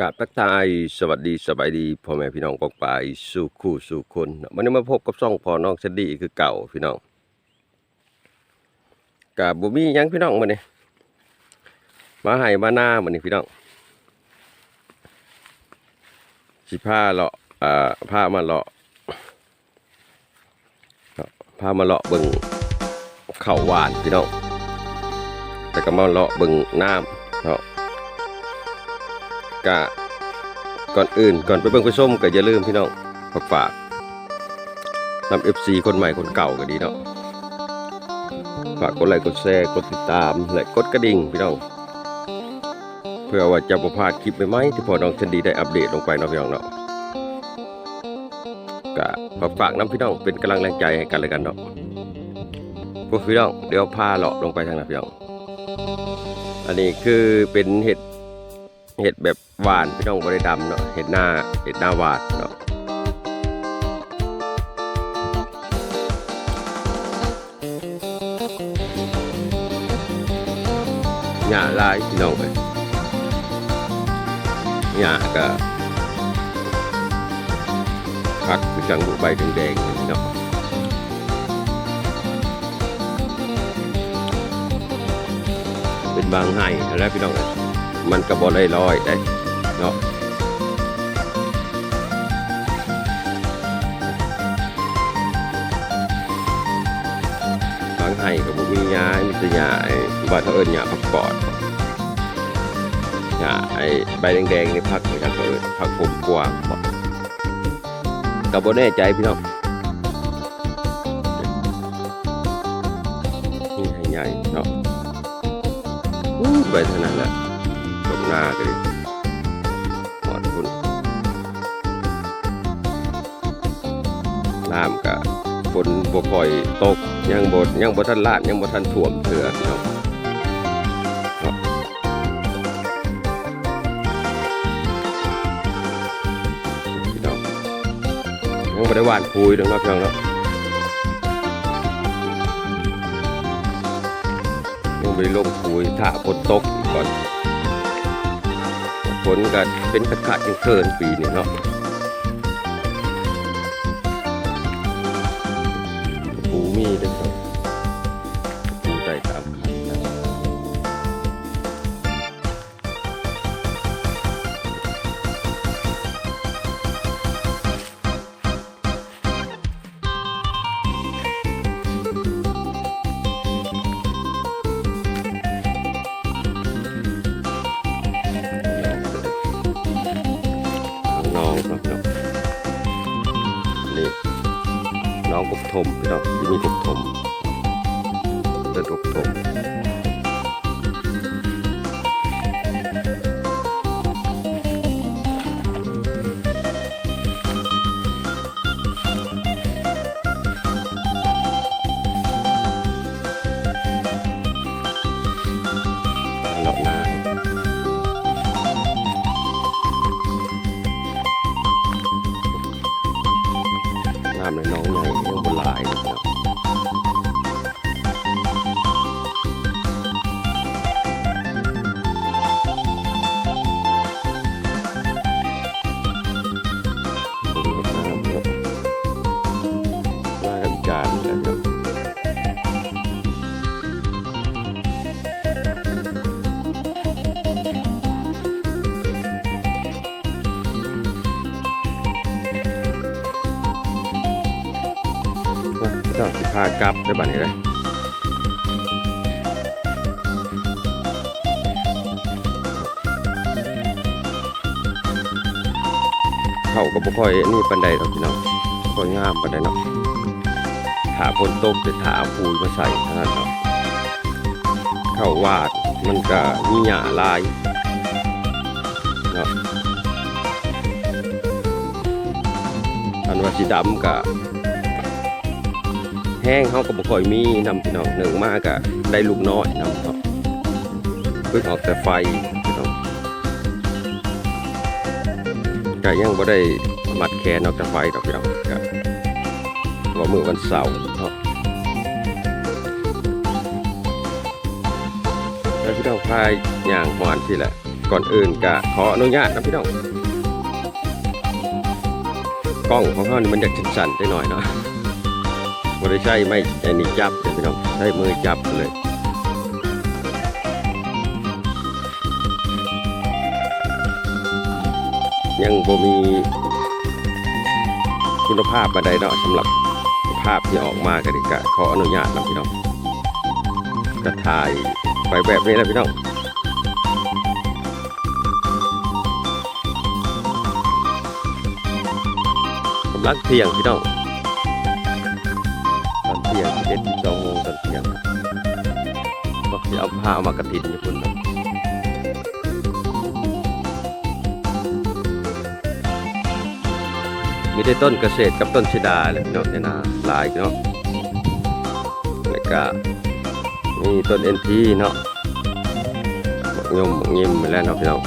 กาบทักทายสวัสดีสบายดีพ่อแม่พี่น้องปองปายสู่คู่สู่คนวันนี้มาพบกับซ่องพ่อน้องชดดีคือเก่าพี่น้องกับบุมียังพี่น้องมาเนี่ยมาให้มาหน้ามานี่พี่น้องสิผ้าเลาะอ่าผ้ามาเลาะผ้ามาเลาะเบิ่งเข่าหวานพี่น้องแต่ก็มาเลาะเบิ่งน้ำเนาะ กะก่อนอื่นก่อนไปเบิ่งไปส้มก็อย่าลืมพี่น้องฝากฝากนำ FC คนใหม่คนเก่าก็ดีเนาะฝากกดไลค์กดแชร์กดติดตามและกดกระดิ่งพี่น้องเพื่อว่าจะประพลาดคลิปใหม่ๆที่พอน้องชันดีได้อัปเดตลงไปเนาะพี่น้องเนาะกะฝากฝากน้ำพี่น้องเป็นกำลังแรงใจให้กันเลยกันเนาะพวกพี่น้องเดี๋ยวพาเลาะลงไปทางนั้นพี่น้องอันนี้คือเป็นเห็ด เห็ดแบบหวานพี่น้องบริดำเนาะเห็ดหน้าเห็ดหน้าหวานเนาะหญ้าลายพี่น้องเลยหญ้าก็พักคือจังบุใบแดงๆนี่เนาะเป็นบางไห้แล้วพี่น้องเอ้ย มันก็บ่ได้ลอยได้เนาะบางไห้ก็บ่มีหญ้ามีแต่หญ้าไอ้บ้านเขาเอิ้นหญ้าผักกอดหญ้าไอ้ใบแดงๆนี่ผักเหมือนกันเขาเอิ้นผักผมกว้างบ่ก็บ่แน่ใจพี่น้องนี่ให้ใหญ่เนาะอู้ใบเท่านั้นแหละ ตรงหน้าก็ดิหอดคุณน้ำกะฝนบ่ค่อยตกยังบ่ยังบ่ทันลาดยังบ่ทันท่วมเถื่อพี่น้องเนาะพี่น้องยังบ่ได้หว่านปุ๋ยเด้อเนาะพี่น้องเนาะยังบ่ได้ลงปุ๋ยถ้าฝนตกก่อน ฝนก็เป็นกระขาดยังเกินปีนี่เนาะ กบถมพี่น้องที่มีกบถมเป็นกบถมากลับได้บัดนี้เลยเขาก็บ่ค่อยนี่ปันใดหรอกพี่น้องค่อยงามปันใดเนาะถาฝนตกจะถาปูยมาใส่เท่านั้นเนาะเข้าวาดมันก็มีหญ้าลายเนาะอันว่าสีดำก็ แห้งเขาก็บ่ค่อยมีนำพี่น้องหนึ่งมากอะได้ลูกน้อยนำเนาะเพิ่งออกแต่ไฟพี่น้องก็ยังบ่ได้มัดแขนออกจากไฟดอกพี่น้องก็ว่ามื้อวันเสาร์เนาะแล้วพี่น้องพายย่างหวานที่แหละ ก่อนอื่นก็ขออนุญาตนะพี่น้องกล้องของเขานี่มันอยากสั่นๆได้หน่อยเนาะ ไม่ได้ใช้ไม่ไอ้นี่จับเดี๋ยวพี่น้องใช้มือจับเลยยังบ่มีคุณภาพมาใดเนาะสำหรับภาพที่ออกมาก็ดีกะขออนุญาตนะพี่น้องก็ถ่ายไปแบบนี้นะพี่น้องกำลังเที่ยงพี่น้อง จะเอาผ้ามากระถินญี่ปุ่นมีได้ต้นเกษตรกับต้นชิดาเลยพี่น้องเนี่ยนะหลายเนาะแล้วก็มีต้นเอ็นทีเนาะบักยมบักยิมแล้วเนาะพี่น้อง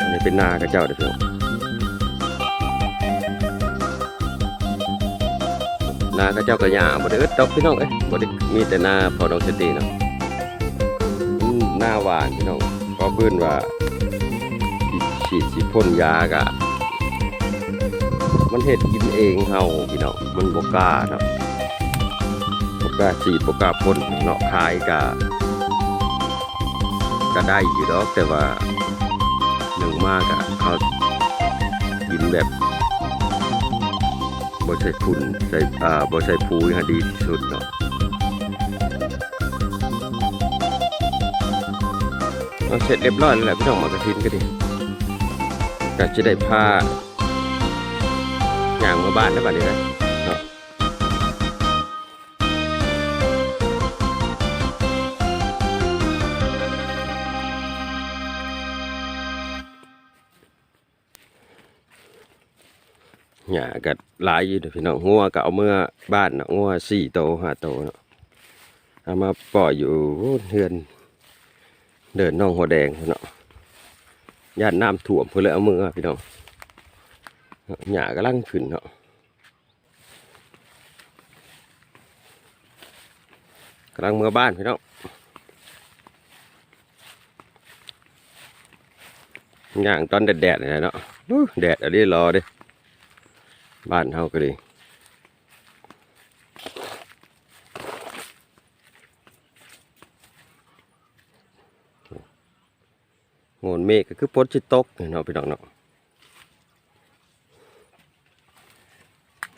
อันนี้เป็นนากระเจ้าเด้อพี่น้อง นากระเจ้ากระยาบ่ได้อึดดอกพี่น้องเอ้ยบ่ได้มีแต่นาพอดอกสตีเนาะอืมหน้าหวานพี่น้องก็เพื่นว่าฉีดสิพ่นยากะมันเห็ดกินเองเฮาพี่น้องมันบกล้าเนาะบกล้าฉีดบกล้าพ่นเนาะขายกะก็ได้อยู่ดอกแต่ว่าหนึ่งมากอะเขากินแบบ บ่ใช่ฝุ่นใส่อ่าบ่ใช่ปุ๋ยฮะดีที่สุดเนาะเอาเสร็จเรียบร้อยแล้วแหละพี่น้องหมากระทินก็ดีก็จะได้ผ้าอย่างมาบ้านได้บัดนี้นะ หญ้าก็หลายอยู่พี่น้องงัวก็เอาเมื่อบ้านเนาะงัวสี่โตห้าโตเนาะเอามาปล่อยอยู่เฮือน เดินน้องหัวแดงเนาะย่านน้ำท่วมเพื่อเลยเอามือพี่น้องหญ้ากำลังขึ้นเนาะกำลังเมื่อบ้านพี่น้องย่างตอนแดดๆนี่แหละเนาะแดดอะไรรอเด้ บ้านเฮาก็ดีโงนเมฆก็คือฝนสิตกเนาะพี่น้องเนาะ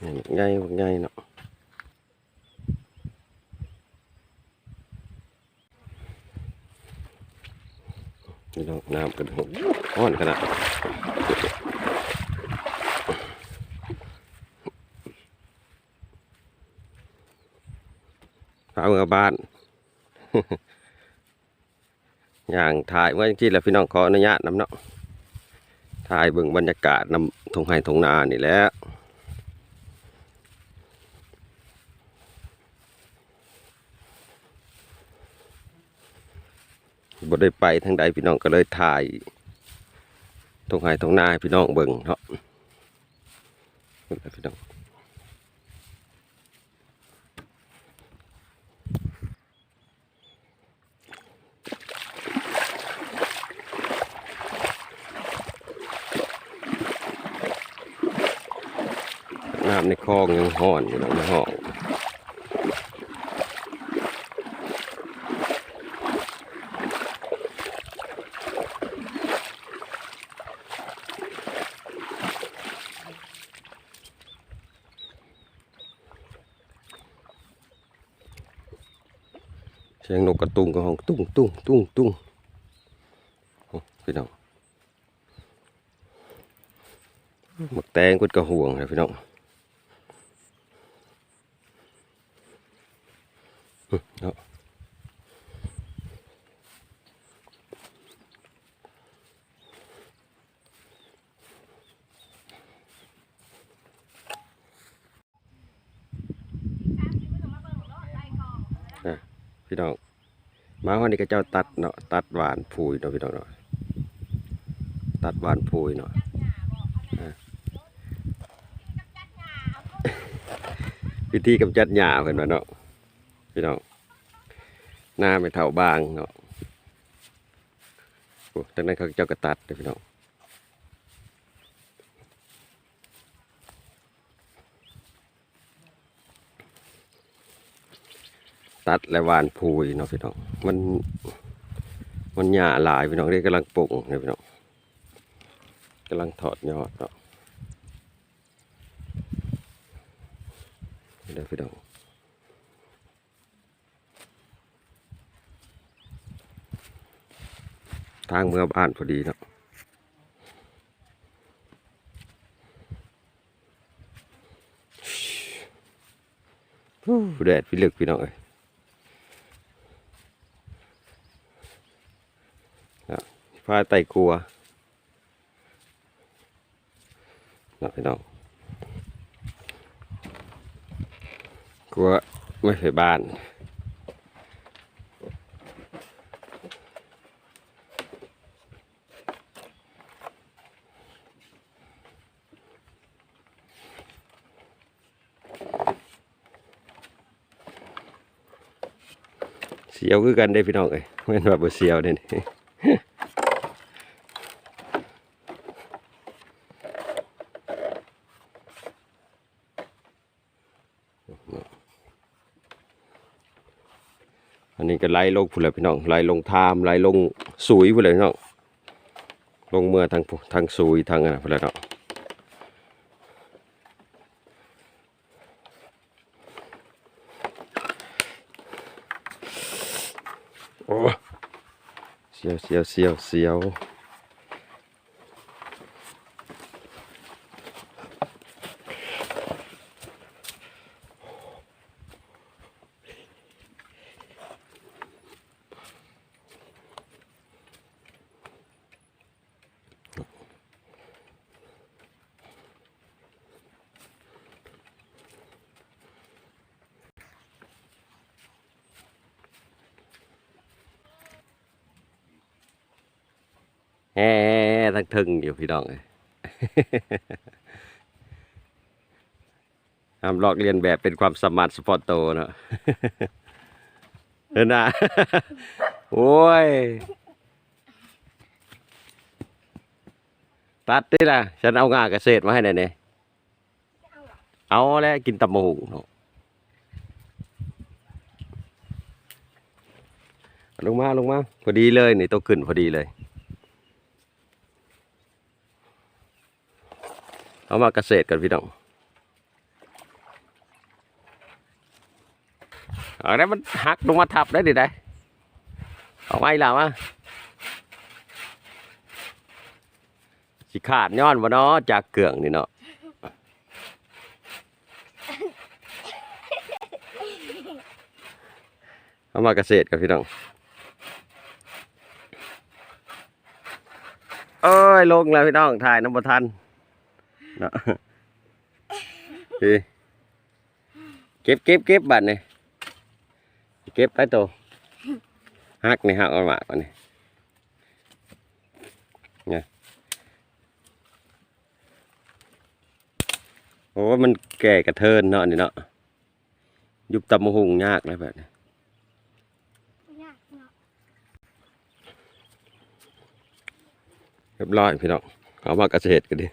นี่บักใหญ่บักใหญ่เนาะพี่น้องน้ำกระดูกอ่อนขนาดาเมือบ้านอย่างถ่ายว่าจริงๆแล้วพี่น้องขออนุญาตนำเนาะถ่ายเบิ่งบรรยากาศนำทงไห้ทงนานี่แหละบ่ได้ไปทางใดพี่น้องก็เลยถ่ายทงไห้ทงนาพี่น้องเบิ่งเนาะเบิ่งครับพี่น้อง น้ำ ในคลองยังห่อนอยู่นะในห้องเสียงนกกระตุงก็ห้องตุ้งตุ้งตุ้งตุ้งโอ้พี่น้องหมักแตงกุดกระห่วงเลยพี่น้อง เนาะอะ พี่น้องมาวันนี้ก็เจ้าตัดเนาะตัดหวานพูยเนาะพี่น้องเนาะตัดหวานพูยเนาะวิธีกำจัดหญ้าเพิ่นว่าเนาะพี่น้องหน้าไม่เท่าบางเนาะโอ้งนั้นเขาเจ้ากระตัดเด้อพี่น้อง ตัดและวานพูยเนาะพี่น้องมัน มันหญ้าหลายพี่น้องเรียกกำลังปลูกเนี่ยพี่น้องกำลังถอดยอดเนาะเดี๋ยวพี่น้องทางเมื่อบ้านพอดีเนาะแดดพี่ลึกพี่น้องเอ้ย พาไต่กลัวนะพี่น้องกลัวไม่ไปบ้านเสียวคือกันได้พี่น้องเอ้ยไม่นว่าบ่เสียวเด้นี่ อันนี้ก็ไล่ลงพุ่นเลยพี่น้องไล่ลงทามไล่ลงสุยพุ่นเลยพี่น้องลงเมื่อทางทางสุยทางอะไรพุ่นเลยเนาะโอ้เสียวเสียวเสียวเสียว แฮ่ทั้งทึงอยู่พี่น้องเลยห้ามลอกเรียนแบบเป็นความสมารถสปอร์ตโตเนาะเห็นนะโอ้ย ตัดดิล่ะ ฉันเอางากเกษตรมาให้หน่อยเนี่ยเอาแล้วกินตำมะหุงเนาะลงมาลงมา พอดีเลยนี่โตขึ้นพอดีเลย เอามาเกษตรกันพี่น้องเอาได้มันหักลงมาทับได้ดิได้เอาไว้ล่ะวะสิขาดย้อนวะเนาะจากเกลืองนี่เนาะเอามาเกษตรกันพี่น้องเอ้ยลงแล้วพี่น้องถ่ายน้ำประทัน เนาะพี่เก็บเก็บเก็บบัตรนี่เก็บไปโตวหักนี่หักเออกมาก่อนนี่เนี่ยโอ้มันแก่กระเทินเนาะนี่เนาะยุบตำมะฮุงยากเลยแบบนี้ยากเรียบร้อยพี่น้องเอามาเกษตรกันดิ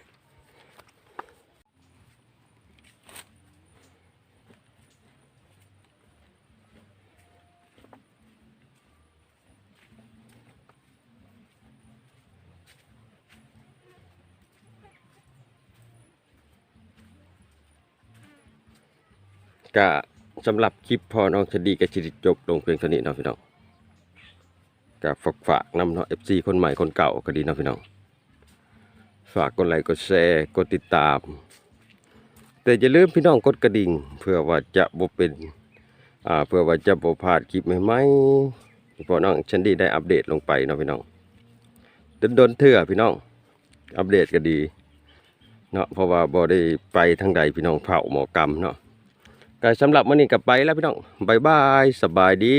ก็สำหรับคลิปพอน้องคดีกับชิริจบลงเพียงเท่านี้นะพี่น้องก็ฝากฝากนำเนาะ FC คนใหม่คนเก่าก็ดีนะพี่น้อง ฝากกดไลค์กดแชร์กดติดตาม แต่อย่าลืมพี่น้องกดกระดิ่ง เพื่อว่าจะบ่เป็นอ่าเพื่อว่าจะบ่พลาดคลิปใหม่ๆที่พอน้องชันดีได้อัปเดตลงไปนะพี่น้องโดนๆเถื่อพี่น้อง อัปเดตก็ดีเนาะเพราะว่าบ่ได้ไปทางใดพี่น้องเผาหมอกรรมเนาะ ก็สำหรับวันนี้กลับไปแล้วพี่น้องบายบายสบายดี